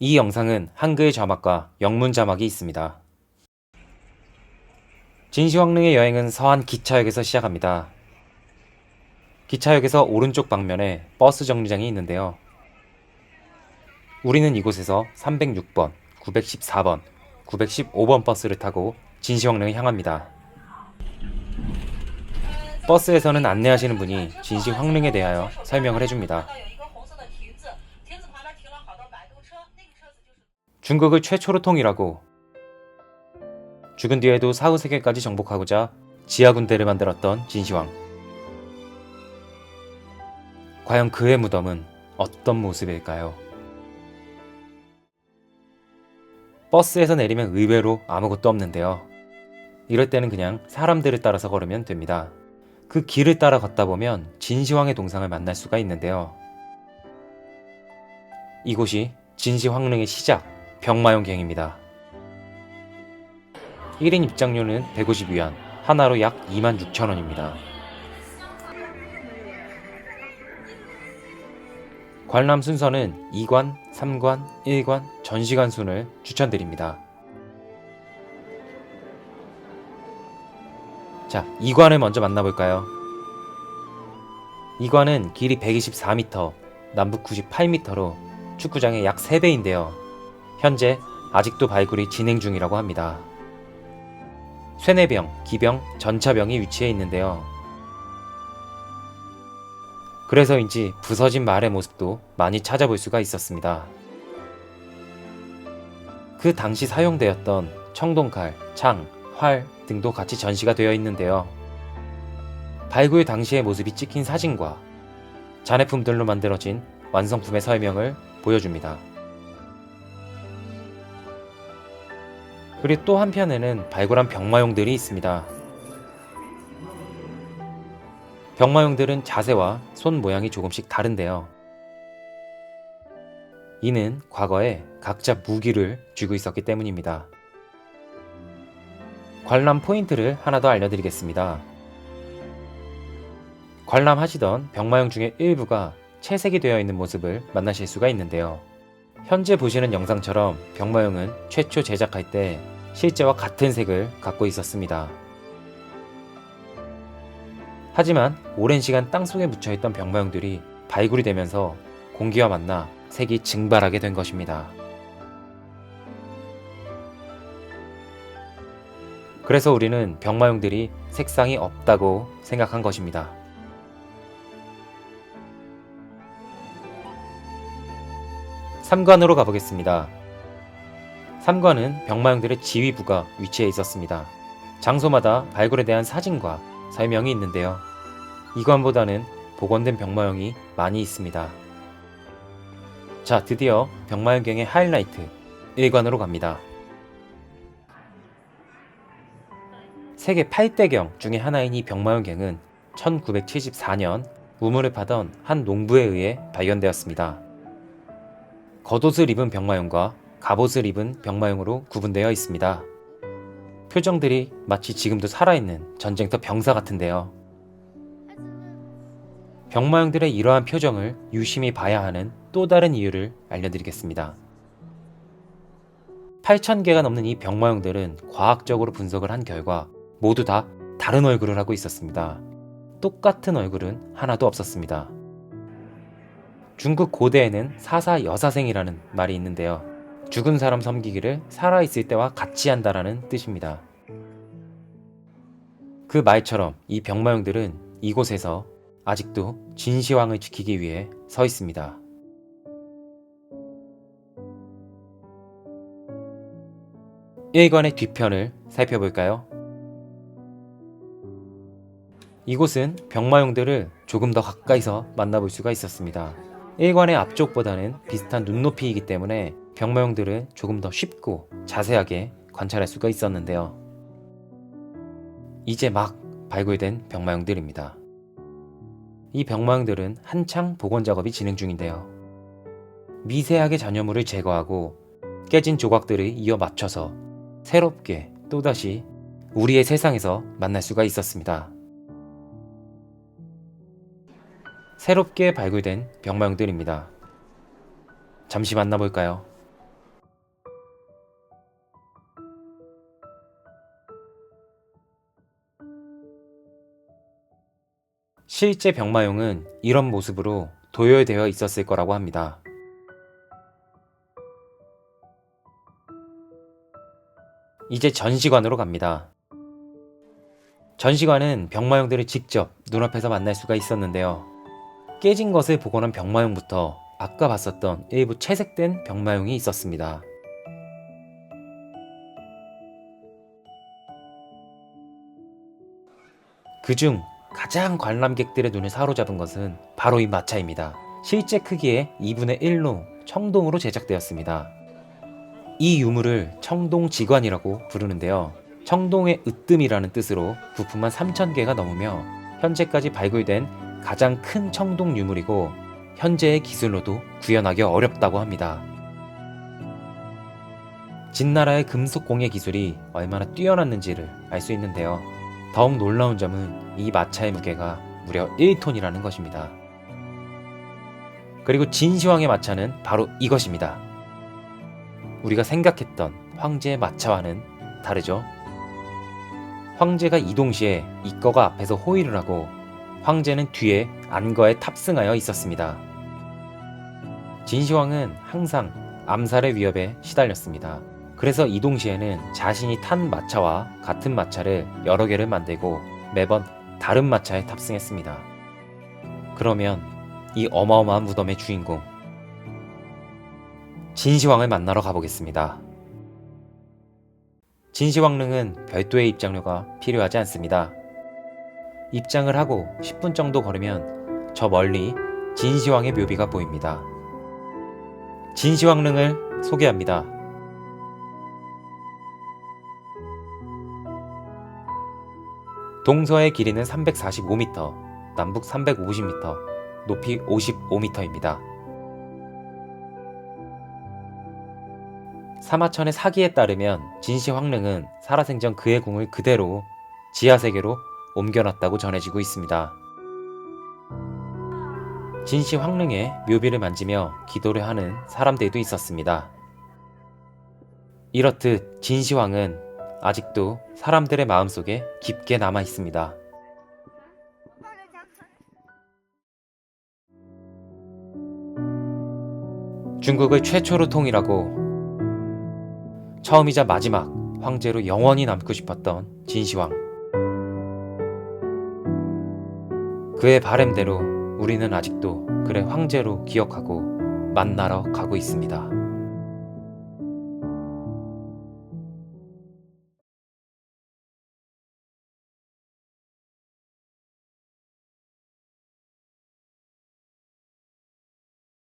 이 영상은 한글 자막과 영문 자막이 있습니다. 진시황릉의 여행은 서안 기차역에서 시작합니다. 기차역에서 오른쪽 방면에 버스 정류장이 있는데요. 우리는 이곳에서 306번, 914번, 915번 버스를 타고 진시황릉을 향합니다. 버스에서는 안내하시는 분이 진시황릉에 대하여 설명을 해줍니다. 중국을 최초로 통일하고 죽은 뒤에도 사후세계까지 정복하고자 지하 군대를 만들었던 진시황. 과연 그의 무덤은 어떤 모습일까요? 버스에서 내리면 의외로 아무것도 없는데요. 이럴 때는 그냥 사람들을 따라서 걸으면 됩니다. 그 길을 따라 걷다 보면 진시황의 동상을 만날 수가 있는데요. 이곳이 진시황릉의 시작, 병마용갱입니다. 1인 입장료는 150위안, 하나로 약 26,000원입니다. 관람 순서는 2관, 3관, 1관, 전시관 순을 추천드립니다. 자, 2관을 먼저 만나볼까요? 2관은 길이 124m, 남북 98m로 축구장의 약 3배인데요. 현재 아직도 발굴이 진행 중이라고 합니다. 쇠뇌병, 기병, 전차병이 위치해 있는데요. 그래서인지 부서진 말의 모습도 많이 찾아볼 수가 있었습니다. 그 당시 사용되었던 청동칼, 창, 활 등도 같이 전시가 되어 있는데요. 발굴 당시의 모습이 찍힌 사진과 잔해품들로 만들어진 완성품의 설명을 보여줍니다. 그리고 또 한편에는 발굴한 병마용들이 있습니다. 병마용들은 자세와 손 모양이 조금씩 다른데요. 이는 과거에 각자 무기를 쥐고 있었기 때문입니다. 관람 포인트를 하나 더 알려드리겠습니다. 관람하시던 병마용 중에 일부가 채색이 되어 있는 모습을 만나실 수가 있는데요. 현재 보시는 영상처럼 병마용은 최초 제작할 때 실제와 같은 색을 갖고 있었습니다. 하지만 오랜 시간 땅속에 묻혀있던 병마용들이 발굴이 되면서 공기와 만나 색이 증발하게 된 것입니다. 그래서 우리는 병마용들이 색상이 없다고 생각한 것입니다. 삼관으로 가보겠습니다. 3관은 병마용들의 지휘부가 위치해 있었습니다. 장소마다 발굴에 대한 사진과 설명이 있는데요. 2관보다는 복원된 병마용이 많이 있습니다. 자, 드디어 병마용경의 하이라이트 1관으로 갑니다. 세계 8대경 중에 하나인 이 병마용경은 1974년 우물을 파던 한 농부에 의해 발견되었습니다. 겉옷을 입은 병마용과 갑옷을 입은 병마용으로 구분되어 있습니다. 표정들이 마치 지금도 살아있는 전쟁터 병사 같은데요. 병마용들의 이러한 표정을 유심히 봐야 하는 또 다른 이유를 알려드리겠습니다. 8,000개가 넘는 이 병마용들은 과학적으로 분석을 한 결과 모두 다 다른 얼굴을 하고 있었습니다. 똑같은 얼굴은 하나도 없었습니다. 중국 고대에는 사사 여사생이라는 말이 있는데요. 죽은 사람 섬기기를 살아있을 때와 같이 한다라는 뜻입니다. 그 말처럼 이 병마용들은 이곳에서 아직도 진시황을 지키기 위해 서 있습니다. 일관의 뒤편을 살펴볼까요? 이곳은 병마용들을 조금 더 가까이서 만나볼 수가 있었습니다. 일관의 앞쪽보다는 비슷한 눈높이이기 때문에 병마용들을 조금 더 쉽고 자세하게 관찰할 수가 있었는데요. 이제 막 발굴된 병마용들입니다. 이 병마용들은 한창 복원 작업이 진행 중인데요. 미세하게 잔여물을 제거하고 깨진 조각들을 이어 맞춰서 새롭게 또다시 우리의 세상에서 만날 수가 있었습니다. 새롭게 발굴된 병마용들입니다. 잠시 만나볼까요? 실제 병마용은 이런 모습으로 도열되어 있었을 거라고 합니다. 이제 전시관으로 갑니다. 전시관은 병마용들을 직접 눈앞에서 만날 수가 있었는데요. 깨진 것을 복원한 병마용부터 아까 봤었던 일부 채색된 병마용이 있었습니다. 그중 가장 관람객들의 눈을 사로잡은 것은 바로 이 마차입니다. 실제 크기의 2분의 1로 청동으로 제작되었습니다. 이 유물을 청동지관이라고 부르는데요. 청동의 으뜸이라는 뜻으로 부품만 3,000개가 넘으며 현재까지 발굴된 가장 큰 청동 유물이고 현재의 기술로도 구현하기 어렵다고 합니다. 진나라의 금속 공예 기술이 얼마나 뛰어났는지를 알 수 있는데요. 더욱 놀라운 점은 이 마차의 무게가 무려 1톤이라는 것입니다. 그리고 진시황의 마차는 바로 이것입니다. 우리가 생각했던 황제의 마차와는 다르죠. 황제가 이동 시에 이거가 앞에서 호위를 하고 황제는 뒤에 안거에 탑승하여 있었습니다. 진시황은 항상 암살의 위협에 시달렸습니다. 그래서 이동 시에는 자신이 탄 마차와 같은 마차를 여러 개를 만들고 매번 다른 마차에 탑승했습니다. 그러면 이 어마어마한 무덤의 주인공 진시황을 만나러 가보겠습니다. 진시황릉은 별도의 입장료가 필요하지 않습니다. 입장을 하고 10분 정도 걸으면 저 멀리 진시황의 묘비가 보입니다. 진시황릉을 소개합니다. 동서의 길이는 345m, 남북 350m, 높이 55m입니다. 사마천의 사기에 따르면 진시 황릉은 살아생전 그의 공을 그대로 지하세계로 옮겨놨다고 전해지고 있습니다. 진시 황릉의 묘비를 만지며 기도를 하는 사람들도 있었습니다. 이렇듯 진시황은 아직도 사람들의 마음속에 깊게 남아 있습니다. 중국을 최초로 통일하고 처음이자 마지막 황제로 영원히 남고 싶었던 진시황. 그의 바램대로 우리는 아직도 그의 황제로 기억하고 만나러 가고 있습니다.